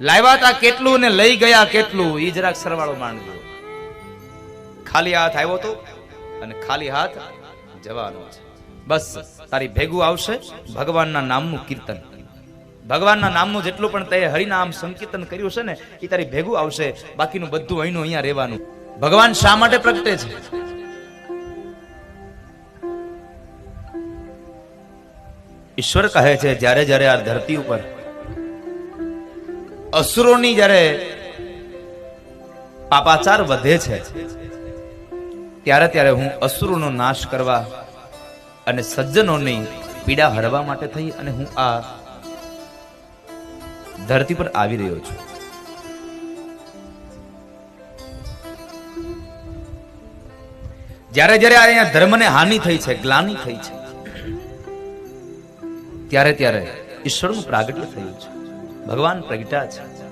લાવ્યા કેટલું ને લઈ ગયા કેટલું એ જરાક સરવાળો માંડજો ખાલી હાથ આવ્યો તો અને ખાલી હાથ જવાનો છે. બસ, તારી ભેગું આવશે ભગવાનના નામનું કીર્તન. ભગવાનના નામનું જેટલું પણ તે હરિનામ સંકીર્તન કર્યું છે ને એ તારી ભેગું આવશે. બાકીનું બધું અહીંનું અહીંયા રહેવાનું. ભગવાન શા માટે પ્રગટે છે? ઈશ્વર કહે છે, જ્યારે જ્યારે આ ધરતી ઉપર અસુરોની જ્યારે પાપાચાર વધે છે, ત્યારે ત્યારે હું અસુરોનો નાશ કરવા અને સજ્જનોની પીડા હરવા માટે થઈ અને હું આ ધરતી પર આવી રહ્યો છું. જ્યારે જ્યારે અહીંયા ધર્મને હાનિ થઈ છે, ગ્લાની થઈ છે, ત્યારે ત્યારે ઈશ્વરનું પ્રાગટ્ય થયું છે. ભગવાન પ્રગટા છે.